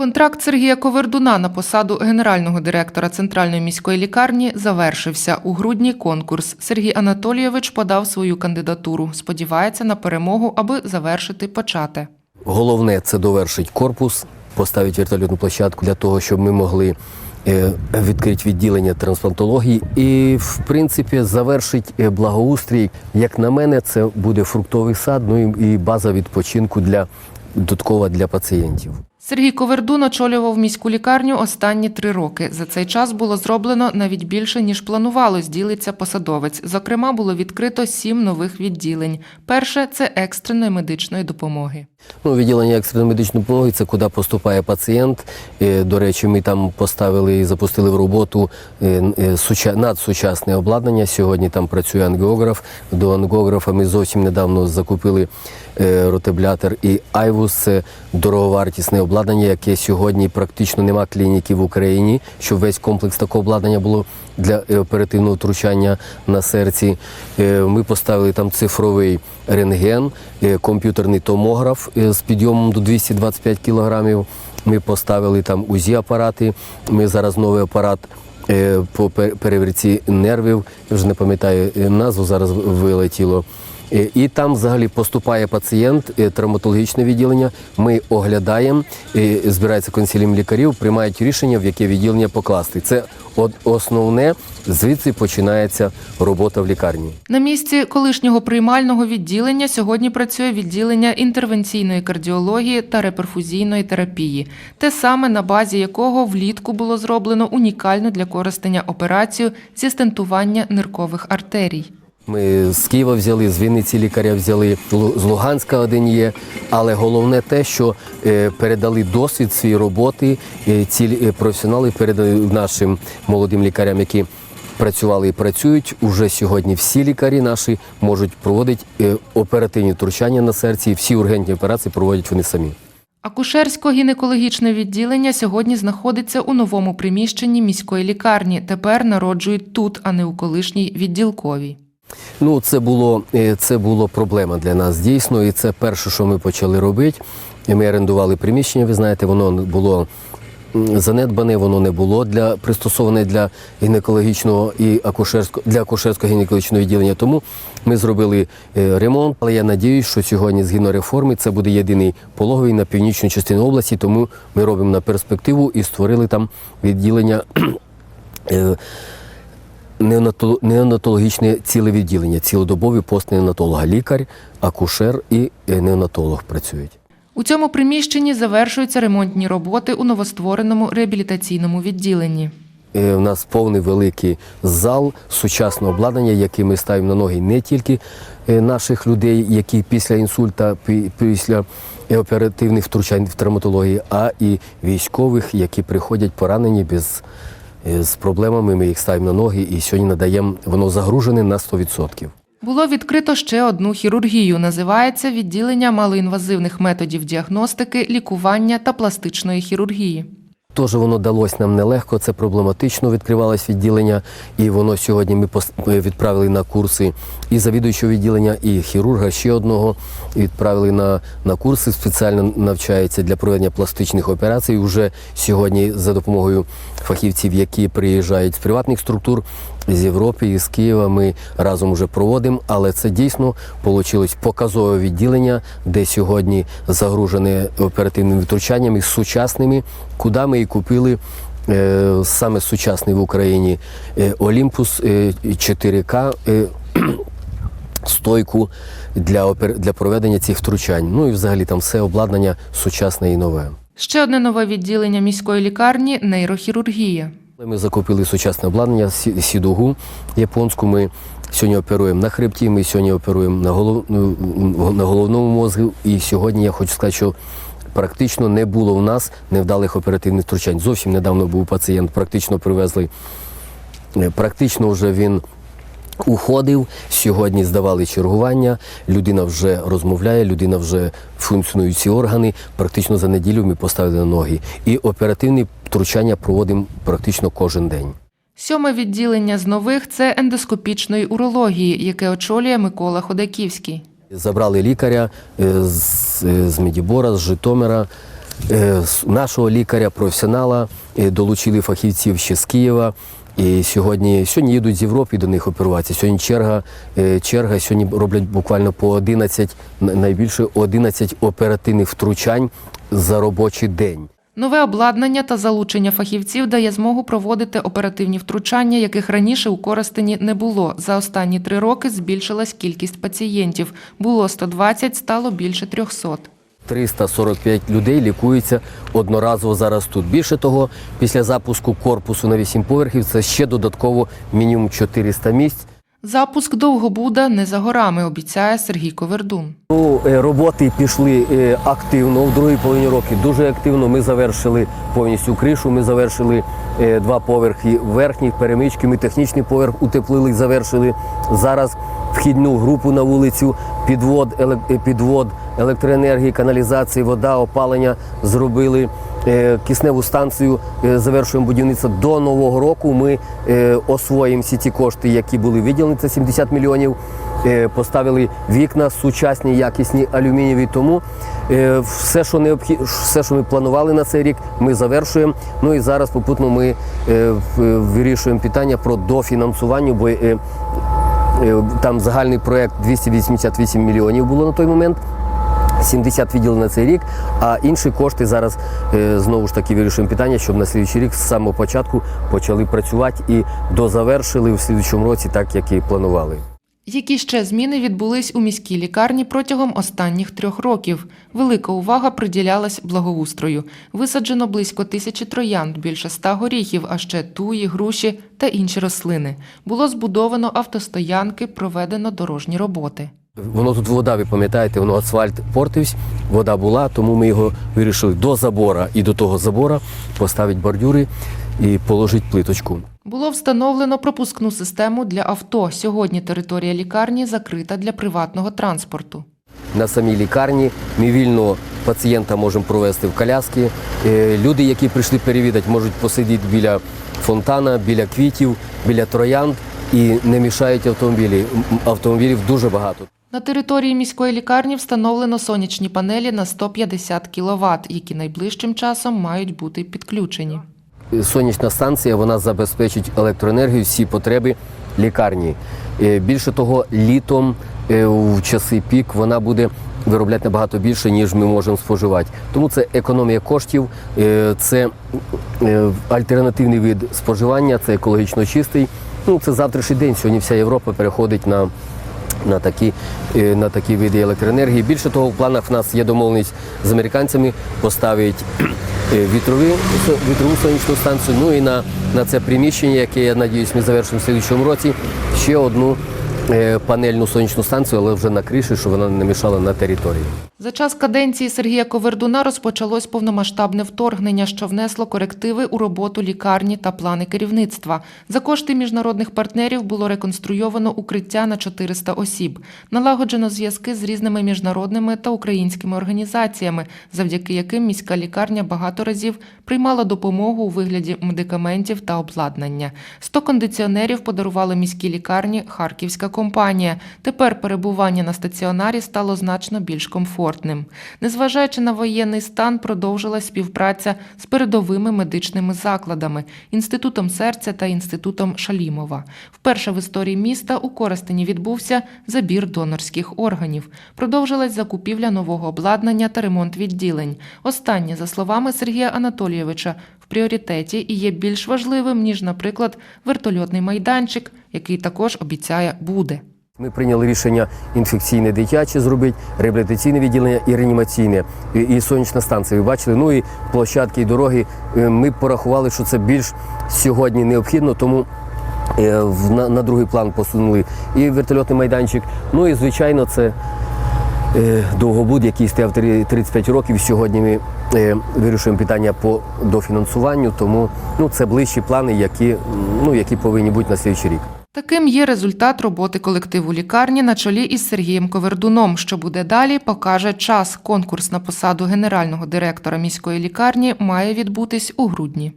Контракт Сергія Ковердуна на посаду генерального директора центральної міської лікарні завершився. У грудні конкурс. Сергій Анатолійович подав свою кандидатуру. Сподівається на перемогу, аби завершити почате. Головне це довершить корпус, поставити вертольотну площадку для того, щоб ми могли е, відкрити відділення трансплантології і, в принципі, завершить е, благоустрій. Як на мене, це буде фруктовий сад, ну і база відпочинку для додаткова для пацієнтів. Сергій Ковердун очолював міську лікарню останні три роки. За цей час було зроблено навіть більше, ніж планувалось, ділиться посадовець. Зокрема, було відкрито сім нових відділень. Перше це екстреної медичної допомоги. Ну, відділення екстреної медичної допомоги це куди поступає пацієнт. До речі, ми там поставили і запустили в роботу е, е, суча- надсучасне обладнання. Сьогодні там працює ангіограф. До ангіографа ми зовсім недавно закупили е, ротеблятор і Айвус. Дороговартісне обладнання, яке сьогодні практично нема клініки в Україні, щоб весь комплекс такого обладнання було для е, оперативного втручання на серці. Е, Ми поставили там цифровий рентген, е, комп'ютерний томограф з підйомом до 225 кілограмів. Ми поставили там УЗІ апарати. Ми зараз новий апарат по перевірці нервів. Я вже не пам'ятаю назву, зараз вилетіло. Е, І там взагалі поступає пацієнт, е, травматологічне відділення. Ми оглядаємо, е, збирається консиліум лікарів, приймають рішення, в яке відділення покласти. Це основне, звідси починається робота в лікарні. На місці колишнього приймального відділення сьогодні працює відділення інтервенційної кардіології та реперфузійної терапії, те саме на базі якого влітку було зроблено унікальну для користення операцію зі стентування ниркових артерій. Ми з Києва взяли, з Вінниці лікаря взяли, з Луганська один є. Але головне те, що е, передали досвід свої роботи, е, ці е, професіонали передали нашим молодим лікарям, які працювали і працюють. Уже сьогодні всі лікарі наші можуть проводити оперативні втручання на серці, і всі ургентні операції проводять вони самі. Акушерсько-гінекологічне відділення сьогодні знаходиться у новому приміщенні міської лікарні. Тепер народжують тут, а не у колишній відділковій. Ну, це було, е, це було проблема для нас дійсно, і це перше, що ми почали робити. Ми орендували приміщення, ви знаєте, воно було занедбане, воно не було для пристосоване для гінекологічного і акушерського для акушерського гінекологічного відділення. Тому ми зробили е, ремонт. Але я надіюсь, що сьогодні з гінореформи це буде єдиний пологовий на північну частину області. Тому ми робимо на перспективу і створили там відділення. е, неонато- неонатологічне ціле відділення, цілодобовий пост неонатолога, лікар, акушер і е, неонатолог працюють. У цьому приміщенні завершуються ремонтні роботи у новоствореному реабілітаційному відділенні. Е, У нас повний великий зал, сучасне обладнання, яке ми ставимо на ноги не тільки е, наших людей, які після інсульта, після е, оперативних втручань в травматології, а і військових, які приходять поранені без е, з проблемами. Ми їх ставимо на ноги і сьогодні надаємо воно загружене на 100%. Було відкрито ще одну хірургію. Називається відділення малоінвазивних методів діагностики, лікування та пластичної хірургії. Теж воно далось нам нелегко, це проблематично відкривалось відділення, і воно сьогодні ми відправили на курси і завідуючого відділення, і хірурга ще одного відправили на, на курси, спеціально навчається для проведення пластичних операцій. Уже сьогодні за допомогою фахівців, які приїжджають з приватних структур з Європи і з Києва, ми разом вже проводимо. Але це дійсно вийшло показове відділення, де сьогодні загружене оперативними втручаннями сучасними, куди ми і купили. е, Саме сучасний в Україні е, Олімпус е, 4К е, стойку для, опер- для проведення цих втручань. Ну і взагалі там все обладнання сучасне і нове. Ще одне нове відділення міської лікарні нейрохірургія. Ми закупили сучасне обладнання сідугу японську. Ми сьогодні оперуємо на хребті, ми сьогодні оперуємо на, голов... ну, на головному мозку. І сьогодні я хочу сказати, що практично не було в нас невдалих оперативних втручань. Зовсім недавно був пацієнт, практично привезли. Е, Практично вже він уходив. Сьогодні здавали чергування. Людина вже розмовляє, людина вже функціонують ці органи. Практично за неділю ми поставили на ноги. І оперативні втручання проводимо практично кожен день. Сьоме відділення з нових це ендоскопічної урології, яке очолює Микола Ходаківський. Забрали лікаря е, з, е, з Медібора, з Житомира. Е, з Нашого лікаря-професіонала е, долучили фахівців ще з Києва. І сьогодні, сьогодні їдуть з Європи до них оперуватися. Сьогодні черга, черга сьогодні роблять буквально по 11, найбільше 11 оперативних втручань за робочий день. Нове обладнання та залучення фахівців дає змогу проводити оперативні втручання, яких раніше у Коростені не було. За останні три роки збільшилась кількість пацієнтів. Було 120, стало більше 300. 345 людей лікуються одноразово зараз тут. Більше того, після запуску корпусу на 8 поверхів це ще додатково мінімум 400 місць. Запуск Довгобуда не за горами, обіцяє Сергій Ковердун. Ну, е, роботи пішли е, активно в другій половині року. Дуже активно. Ми завершили повністю кришу. Ми завершили е, два поверхи верхніх перемички. Ми технічний поверх утеплили, завершили. Зараз вхідну групу на вулицю, підвод, підвод електроенергії, каналізації, вода, опалення зробили. Е, Кисневу станцію е, завершуємо будівництво до нового року. Ми е, освоїмо всі ті кошти, які були виділені. Це 70 мільйонів. Поставили вікна сучасні, якісні алюмінієві. Тому все, що необхідно, все, що ми планували на цей рік, ми завершуємо. Ну і зараз попутно ми вирішуємо питання про дофінансування, бо там загальний проект 288 мільйонів було на той момент. 70 відділено на цей рік, а інші кошти зараз е, знову ж таки вирішуємо питання, щоб на слідчий рік з самого початку почали працювати і дозавершили в слідчому році, так як і планували. Які ще зміни відбулись у міській лікарні протягом останніх трьох років? Велика увага приділялась благоустрою. Висаджено близько тисячі троянд, більше ста горіхів, а ще туї, груші та інші рослини. Було збудовано автостоянки, проведено дорожні роботи. Воно тут вода, ви пам'ятаєте, воно асфальт портився, вода була, тому ми його вирішили до забора і до того забора поставити бордюри і положити плиточку. Було встановлено пропускну систему для авто. Сьогодні територія лікарні закрита для приватного транспорту. на самій лікарні. Ми вільно пацієнта можемо провести в коляски. Е, Люди, які прийшли перевідати, можуть посидіти біля фонтана, біля квітів, біля троянд і не мішають автомобілі. Автомобілів дуже багато. На території міської лікарні встановлено сонячні панелі на 150 кВт, які найближчим часом мають бути підключені. Сонячна станція вона забезпечить електроенергію всі потреби лікарні. Е, Більше того, літом е, в часи пік вона буде виробляти набагато більше, ніж ми можемо споживати. Тому це економія коштів, е, це альтернативний вид споживання, це екологічно чистий. Ну, це завтрашній день. Сьогодні вся Європа переходить на на такі, е, на такі види електроенергії. Більше того, в планах в нас є домовленість з американцями поставити е, вітрові, вітрову сонячну станцію. Ну і на, на це приміщення, яке я надіюсь, ми завершимо в слідчому році, ще одну панельну сонячну станцію, але вже на криші, щоб вона не мішала на території. За час каденції Сергія Ковердуна розпочалось повномасштабне вторгнення, що внесло корективи у роботу лікарні та плани керівництва. За кошти міжнародних партнерів було реконструйовано укриття на 400 осіб. Налагоджено зв'язки з різними міжнародними та українськими організаціями, завдяки яким міська лікарня багато разів приймала допомогу у вигляді медикаментів та обладнання. 100 кондиціонерів подарували міській лікарні харківська компанія. Тепер перебування на стаціонарі стало значно більш комфортним. Незважаючи на воєнний стан, продовжилась співпраця з передовими медичними закладами, інститутом серця та інститутом Шалімова. Вперше в історії міста у Коростені відбувся забір донорських органів. Продовжилась закупівля нового обладнання та ремонт відділень. Останнє, за словами Сергія Анатолійовича, пріоритеті і є більш важливим ніж, наприклад, вертольотний майданчик, який також обіцяє буде. Ми прийняли рішення інфекційне дитяче зробити, реабілітаційне відділення і реанімаційне, і, і сонячна станція. Ви бачили, ну і площадки і дороги. Е, Ми порахували, що це більш сьогодні необхідно, тому е, на, на другий план посунули і вертольотний майданчик. Ну і звичайно, це довгобуд, який стояв три- 35 років. Сьогодні ми е, вирішуємо питання по дофінансуванню, тому ну, це ближчі плани, які, ну, які повинні бути на слідчий рік. Таким є результат роботи колективу лікарні на чолі із Сергієм Ковердуном. Що буде далі, покаже час. Конкурс на посаду генерального директора міської лікарні має відбутись у грудні.